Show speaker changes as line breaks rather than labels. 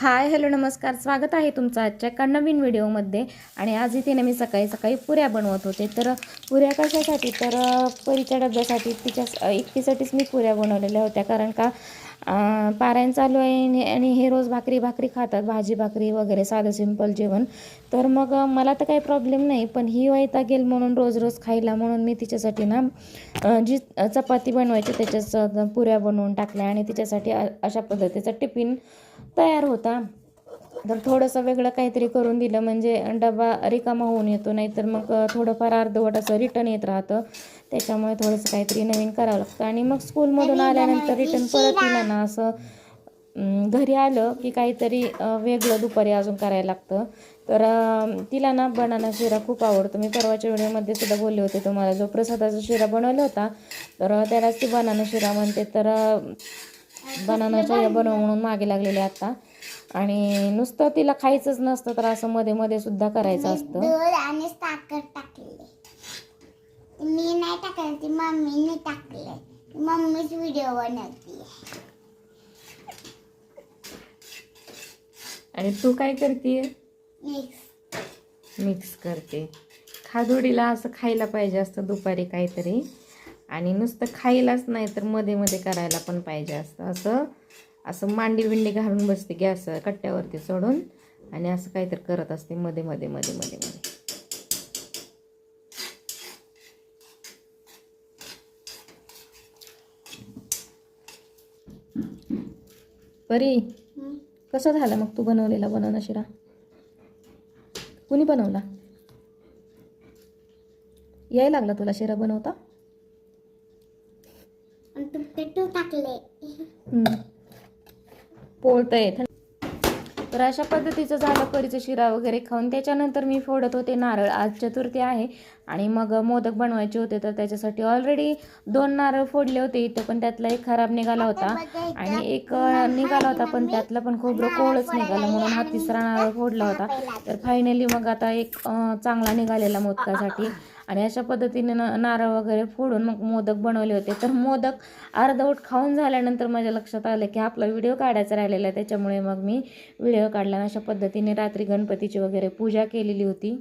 Hi hello नमस्कार. स्वागत आहे तुमचं आजच्या एका नवीन व्हिडिओमध्ये. आणि आज इथे ना मी सकाळी सकाळी पुऱ्या बनवत होते. तर पुऱ्या कशासाठी? तर परीच्या डब्यासाठी तिच्या अ, एकटीसाठीच मी पुऱ्या बनवलेल्या होत्या. कारण का पारायण चालू आहे आणि- आणि हे रोज भाकरी भाकरी खातात भाजी भाकरी वगैरे साधं सिंपल जेवण. तर मग मला तर काही प्रॉब्लेम नाही पण ही वैता गेल म्हणून रोज रोज खायला म्हणून मी तिच्यासाठी ना जी चपाती बनवायची त्याच्याच पुऱ्या बनवून टाकल्या आणि तिच्यासाठी अशा पद्धतीचा टिफिन तयार होता. तर थोडंसं वेगळं काहीतरी करून दिलं म्हणजे डबा रिकामा होऊन येतो नाहीतर मग थोडंफार अर्धवट असं रिटर्न येत राहतं. त्याच्यामुळे थोडंसं काहीतरी नवीन करावं लागतं. आणि मग स्कूलमधून आल्यानंतर रिटर्न परत येलं ना असं घरी आलं की काहीतरी वेगळं दुपारी अजून करायला लागतं. तर तिला ना बनाना शिरा खूप आवडतो. मी परवाच्या व्हिडिओमध्ये सुद्धा बोलले होते तुम्हाला जो प्रसादाचा शिरा बनवला होता तर त्यालाच ती बनाना शिरा म्हणते. तर बनाना शिरा बनव म्हणून मागे लागलेले आता. आणि नुसतं तिला खायचंच नसतं तर असं मध्ये मध्ये सुद्धा करायचं असतं.
दूध आणि साखर टाकले. मी नाही टाकले ती मम्मीने टाकले. मम्मीच व्हिडिओ बनवते.
आणि तू काय करते?
मिक्स
मिक्स करते. खादोडीला असं खायला पाहिजे असतं दुपारी काहीतरी. आणि नुसतं खायलाच नाही तर मध्ये मध्ये करायला पण पाहिजे असतं. असं असं मांडी बिंडी घालून बसते गॅस कट्ट्यावरती सोडून आणि असं काहीतरी करत असते मध्ये मध्ये मध्ये मध्ये मध्ये. परी कसं झालं मग तू बनवलेला बनवणं शिरा? कुणी बनवला? याय लागला तुला शिरा बनवता?
टाकले.
पोळतं आहेत तर अशा पद्धतीचं झालं परीचं शिरा वगैरे खाऊन. त्याच्यानंतर मी फोडत होते नारळ. आज चतुर्थी आहे आणि मग मोदक बनवायचे होते तर त्याच्यासाठी ऑलरेडी दोन नारळ फोडले होते इथं पण त्यातला एक खराब निघाला होता आणि एक निघाला होता पण त्यातला पण खोबरं कोळच निघालं म्हणून हा तिसरा नारळ फोडला होता. तर फायनली मग आता एक चांगला निघालेला मोदकासाठी. आणि अशा पद्धतीने न नारळ वगैरे फोडून मग मोदक बनवले होते. तर मोदक अर्धवट खाऊन झाल्यानंतर माझ्या लक्षात आलं की आपला व्हिडिओ काढायचा राहिलेला आहे. त्याच्यामुळे मग मी व्हिडिओ काढला आणि अशा पद्धतीने रात्री गणपतीची वगैरे पूजा केलेली होती.